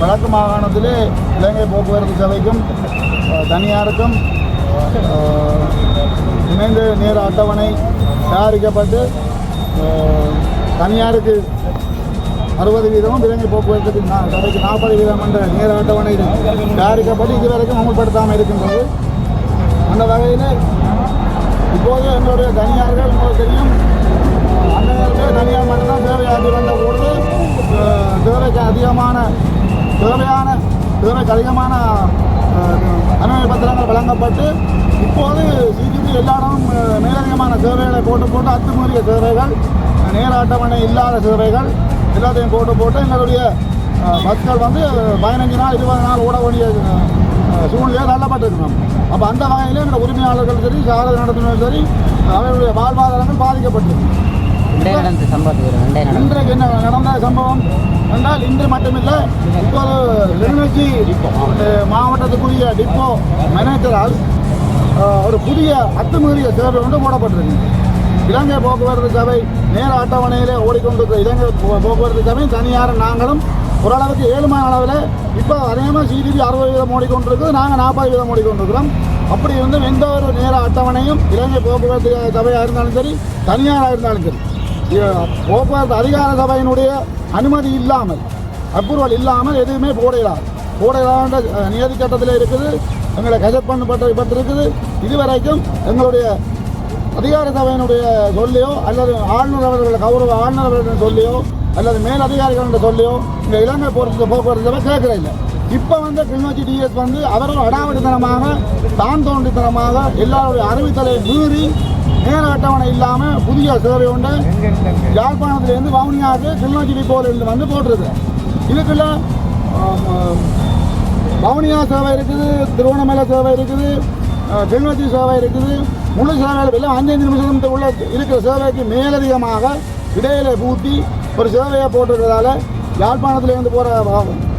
வடக்கு மாகாணத்திலே இலங்கை போக்குவரத்து சபைக்கும் தனியாருக்கும் இணைந்து நேர அட்டவணை தயாரிக்கப்பட்டு தனியாருக்கு அறுபது வீதமும் இலங்கை போக்குவரத்துக்கு சபைக்கு நாற்பது வீதம் என்ற நேர அட்டவணை தயாரிக்கப்பட்டு இதுவரைக்கும் அமல்படுத்தாமல் இருக்கின்றது. அந்த வகையில் இப்போது எங்களுடைய தனியார்கள் உங்களுக்கு தெரியும் அஹ், அந்த நேரத்தில் தனியார் மட்டும்தான் சேவையாற்றி வந்த பொழுது தேவைக்கு அதிகமான தேவையான தேவைக்கு அதிகமான அனுமதி பத்திரங்கள் வழங்கப்பட்டு இப்போது சிஜிபி எல்லாரும் மேலதிகமான சேவைகளை போட்டு போட்டு அத்துமீறிய சேவைகள் நேர அட்டவணை இல்லாத சேவைகள் எல்லாத்தையும் போட்டு போட்டு எங்களுடைய மக்கள் பஸ்கள் வந்து பதினஞ்சு நாள் இருபது நாள் ஓட வேண்டிய சூழ்நிலையை தள்ளப்பட்டிருக்கணும் அப்போ அந்த வகையில் எங்கள் உரிமையாளர்கள் சரி சாரதி நடத்தினரும் சரி அவர்களுடைய வாழ்வாதாரங்கள் பாதிக்கப்பட்டிருக்கு. இன்றைய நடந்த சம்பவத்துக்கு இன்றைக்கு என்ன நடந்த சம்பவம் என்றால் இன்று மட்டுமில்லை இப்போது கிளிநொச்சி மாவட்டத்துக்குரிய டிப்போ மேனேஜரால் ஒரு புதிய அத்துமீறிய சேவை ஒன்று போடப்பட்டிருக்கு இலங்கை போக்குவரத்து சபை நேர அட்டவணையிலே ஓடிக்கொண்டிருக்கிற இலங்கை போக்குவரத்து சபை தனியார் நாங்களும் ஓரளவுக்கு ஏழுமான அளவில் இப்போ அதேமாதிரி சிடிபி அறுபது வீதம் ஓடிக்கொண்டிருக்கு நாங்கள் நாற்பது வீதம் ஓடிக்கொண்டிருக்கிறோம். அப்படி வந்து எந்த ஒரு நேர அட்டவணையும் இலங்கை போக்குவரத்து சபையாக இருந்தாலும் சரி தனியாராக இருந்தாலும் சரி போக்குவரத்து அதிகார சபையினுடைய அனுமதி இல்லாமல் அப்ரூவல் இல்லாமல் எதுவுமே போடையிடாது போடையிடாத நியதி சட்டத்தில் இருக்குது எங்களை கஜெட் பண்ணப்பட்டு இதுவரைக்கும் எங்களுடைய அதிகார சபையினுடைய சொல்லியோ அல்லது ஆளுநர் அவர்கள் கௌரவ ஆளுநர் அவர்கள் சொல்லியோ அல்லது மேல் அதிகாரிகளுடைய சொல்லியோ இந்த இலங்கை போக்குவரத்து போக்குவரத்து சபை கேட்கற இல்லை. இப்போ வந்து கிளிநொச்சி டிஎஸ் வந்து அவர்கள் அடாவடித்தனமாக தான் தோன்றித்தனமாக எல்லாருடைய அறிவித்தலை மீறி நேர அட்டவணை இல்லாமல் புதிய சேவை ஒன்று யாழ்ப்பாணத்திலேருந்து வவுனியாவுக்கு கிளிநொச்சி டிப்போலிருந்து வந்து போட்டிருக்கு இதுக்குள்ள வவுனியா சேவை இருக்குது திருவண்ணாமலை சேவை இருக்குது கிளிநொச்சி சேவை இருக்குது. முழு சேவைகள் எல்லாம் அஞ்சஞ்சு நிமிஷத்துக்கு உள்ள இருக்கிற சேவைக்கு மேலதிகமாக இடையில பூட்டி ஒரு சேவையை போட்டிருக்கிறதால யாழ்ப்பாணத்திலேருந்து போகிற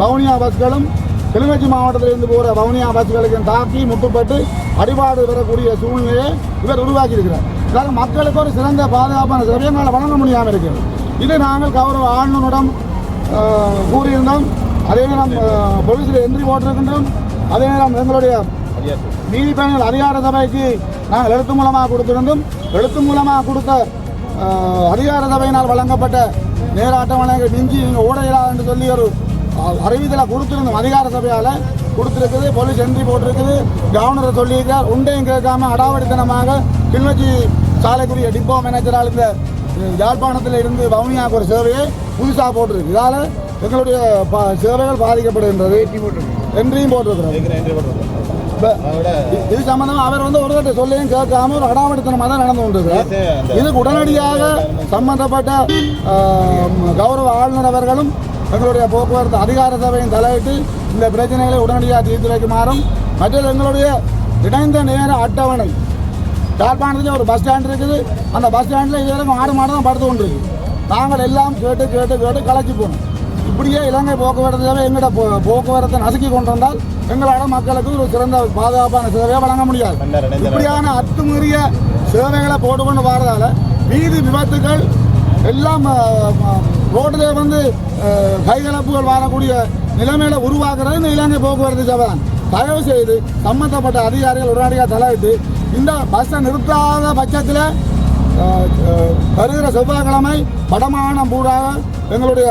வவுனியா பஸ்களும் கிளிநொச்சி மாவட்டத்திலிருந்து போகிற வவுனியா பஸ்களுக்கு தாக்கி முட்டுப்பட்டு அடிபாடு பெறக்கூடிய சூழ்நிலையை இவர் உருவாக்கி இருக்கிறார் இதாக மக்களுக்கு ஒரு சிறந்த பாதுகாப்பான சேவையை வழங்க முடியாமல் இருக்கிறது. இது நாங்கள் கௌரவ ஆளுநரிடம் கூறியிருந்தோம். அதே நேரம் அஹ், போலீஸில் எந்திரி போட்டிருக்கின்றோம். அதே நேரம் எங்களுடைய நீதிபதிகள் அதிகார சபைக்கு நாங்கள் எழுத்து மூலமாக கொடுத்திருந்தோம். எழுத்து மூலமாக கொடுத்த அதிகார சபையினால் வழங்கப்பட்ட நேராட்டம் வழங்க மிஞ்சி நீங்கள் ஓட என்று சொல்லி ஒரு அறிவித்தலை கொடுத்திருந்தோம் அதிகார சபையால் கொடுத்துருக்குது போலீஸ் என்ட்ரி போட்டிருக்குது கவர்னரை சொல்லியிருக்கார் உண்டையும் கேட்காம அடாவடித்தனமாக கிளிநொச்சி சாலைக்குரிய டிப்போ மேனேஜரால் இந்த யாழ்ப்பாணத்தில் இருந்து வவுனியாவுக்கு ஒரு சேவையை புதுசாக போட்டிருக்கு. இதால் எங்களுடைய பா- சேவைகள் பாதிக்கப்படுகின்றது. என்றையும் போட்டிருக்கிறோம் இது சம்பந்தமா அவர் வந்து ஒரு தடவை சொல்லியும் கேட்காம ஒரு அடாவடித்தனமாக தான் நடந்து கொண்டிருக்கிறார். இதுக்கு உடனடியாக சம்பந்தப்பட்ட கௌரவ ஆளுநர் அவர்களும் எங்களுடைய போக்குவரத்து அதிகார சபையின் தலையிட்டு இந்த பிரச்சனைகளை உடனடியாக தீர்த்து வைக்குமாறும் மற்றது எங்களுடைய இணைந்த நேர அட்டவணை. யாழ்ப்பாணத்தில் ஒரு பஸ் ஸ்டாண்ட் இருக்குது. அந்த பஸ் ஸ்டாண்டில் இது வரைக்கும் ஆடு மாடு தான் படுத்து கொண்டிருக்கு. நாங்கள் எல்லாம் கேட்டு கேட்டு கேட்டு கலைச்சி போனோம். இப்படியே இலங்கை போக்குவரத்து சேவை எங்கட போ- போக்குவரத்தை நசுக்கி கொண்டு வந்தால் எங்களால் மக்களுக்கு ஒரு சிறந்த பாதுகாப்பான சேவையை வழங்க முடியாது. இப்படியான அத்துமீறிய சேவைகளை போட்டுக்கொண்டு வரதால வீதி விபத்துகள் எல்லாம் ரோட்டிலே வந்து கைகலப்புகள் வரக்கூடிய நிலைமையில உருவாக்குறது இந்த இலங்கை போக்குவரத்து சபை தான் தயவு செய்து சம்பந்தப்பட்ட அதிகாரிகள் உடனடியாக தலையிட்டு இந்த பஸ்ஸை நிறுத்தாத பட்சத்தில் வருகிற செவ்வாய்க்கிழமை வடமாகாணம் பூராக எங்களுடைய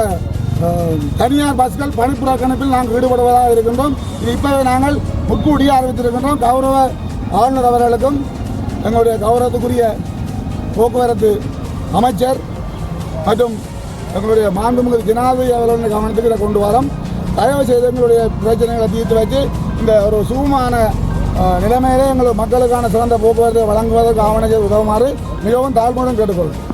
தனியார் பஸ்கள் பணிப்புறக்கணிப்பில் நாங்கள் ஈடுபடுவதாக இருக்கின்றோம். இது இப்போவே நாங்கள் முன்கூட்டியே அறிவித்திருக்கின்றோம். கௌரவ ஆளுநர் அவர்களுக்கும் எங்களுடைய கௌரவத்துக்குரிய போக்குவரத்து அமைச்சர் மற்றும் எங்களுடைய மாண்புமிகு ஜனாதிபதி அவர்களுடைய கவனத்துக்கு இதை கொண்டு வரோம். தயவு செய்து எங்களுடைய பிரச்சனைகளை தீர்த்து வச்சு இந்த ஒரு சுகமான நிலைமையிலே எங்கள் மக்களுக்கான சிறந்த போக்குவரத்தை வழங்குவதற்கு ஆவணங்கள் உதவுமாறு மிகவும் தாழ்மையுடன் கேட்டுக்கொள்கிறேன்.